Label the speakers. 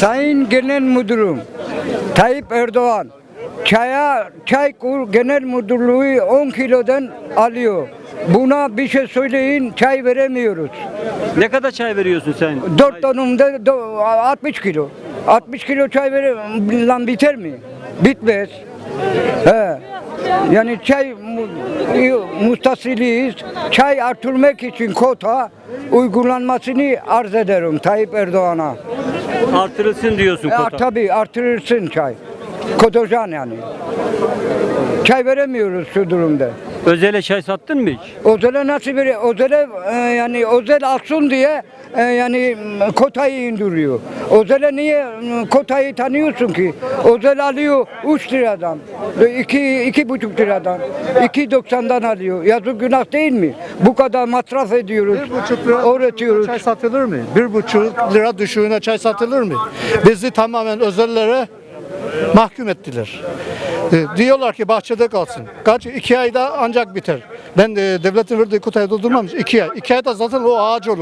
Speaker 1: Sayın Genel Müdürüm Tayyip Erdoğan çaya çay kur genel müdürlüğü 10 kilodan alıyor. Buna bir şey söyleyin çay veremiyoruz.
Speaker 2: Ne kadar çay veriyorsun sen?
Speaker 1: 4 tonumda do- 60 kilo. 60 kilo çay vere lan biter mi? Bitmez. He. Yani çay mu- mustasiliyiz. Çay artırmak için kota uygulanmasını arz ederim Tayyip Erdoğan'a.
Speaker 2: Artırılsın diyorsun kota.
Speaker 1: tabii artırırsın çay. Kotocan yani. Çay veremiyoruz şu durumda.
Speaker 2: Özele çay sattın mı hiç?
Speaker 1: Özele nasıl veriyor? Özele e, yani özel alsın diye e, yani kotayı indiriyor. Özele niye kotayı tanıyorsun ki? Özel alıyor 3 liradan, 2 iki buçuk liradan, 2.90'dan alıyor. Yazık günah değil mi? Bu kadar masraf ediyoruz,
Speaker 3: Bir buçuk lira
Speaker 1: öğretiyoruz.
Speaker 3: çay satılır mı? Bir buçuk lira düşüğüne çay satılır mı? Bizi tamamen özellere mahkum ettiler. E, diyorlar ki bahçede kalsın. Kaç? iki ayda ancak biter. Ben de devletin verdiği kotayı doldurmamış. iki ay. İki ayda zaten o ağaç olur.